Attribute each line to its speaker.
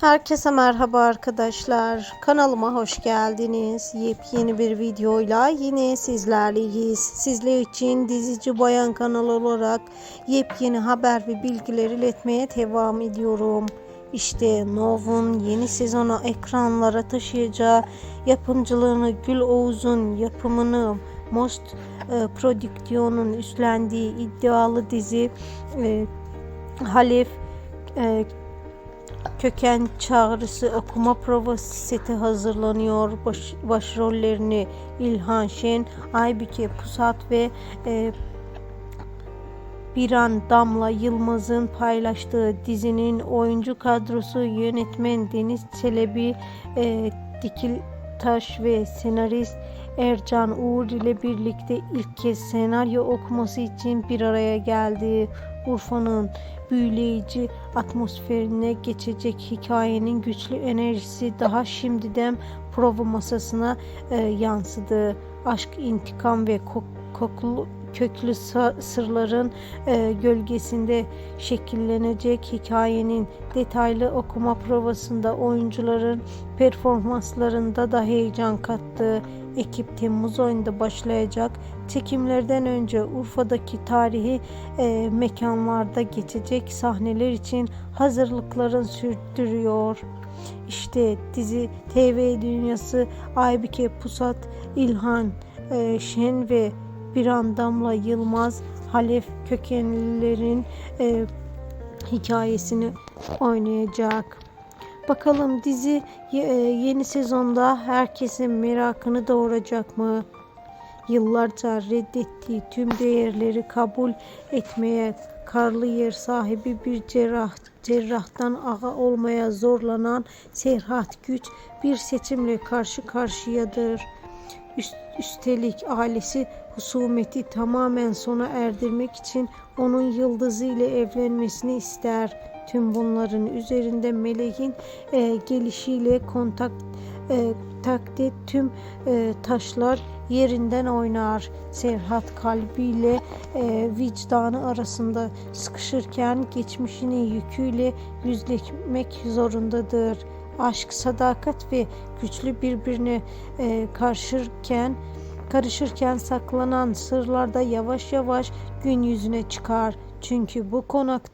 Speaker 1: Herkese merhaba arkadaşlar. Kanalıma hoş geldiniz. Yepyeni bir videoyla yine sizlerleyiz. Sizler için dizici bayan kanalı olarak yepyeni haber ve bilgiler iletmeye devam ediyorum. İşte Nov'un yeni sezonu ekranlara taşıyacağı yapımcılığını Gül Oğuz'un yapımını Most e, Prodüksiyon'un üstlendiği iddialı dizi e, Halef e, Köken Çağrısı okuma provası seti hazırlanıyor. Baş, başrollerini İlhan Şen, Aybike Pusat ve e, Biran Damla Yılmaz'ın paylaştığı dizinin oyuncu kadrosu yönetmen Deniz Çelebi, e, Dikil Taş ve senarist Ercan Uğur ile birlikte ilk kez senaryo okuması için bir araya geldi. Urfa'nın büyüleyici atmosferine geçecek hikayenin güçlü enerjisi daha şimdiden prova masasına e, yansıdı. Aşk, intikam ve kok, koklu köklü sırların e, gölgesinde şekillenecek hikayenin detaylı okuma provasında oyuncuların performanslarında da heyecan kattı. Ekip Temmuz ayında başlayacak çekimlerden önce Urfa'daki tarihi e, mekanlarda geçecek sahneler için hazırlıkların sürdürüyor. İşte dizi TV dünyası Aybike Pusat, İlhan e, Şen ve Biran Damla Yılmaz Halef kökenlilerin e, hikayesini oynayacak. Bakalım dizi e, yeni sezonda herkesin merakını doğuracak mı? Yıllarca reddettiği tüm değerleri kabul etmeye karlı yer sahibi bir cerrah, cerrahtan ağa olmaya zorlanan Serhat Güç bir seçimle karşı karşıyadır. Üst, üstelik ailesi husumeti tamamen sona erdirmek için onun yıldızı ile evlenmesini ister. Tüm bunların üzerinde meleğin e, gelişiyle kontak e, takdir tüm e, taşlar yerinden oynar. Serhat kalbiyle e, vicdanı arasında sıkışırken geçmişinin yüküyle yüzleşmek zorundadır. Aşk, sadakat ve güçlü birbirine e, karşırken karışırken saklanan sırlarda yavaş yavaş gün yüzüne çıkar. Çünkü bu konakta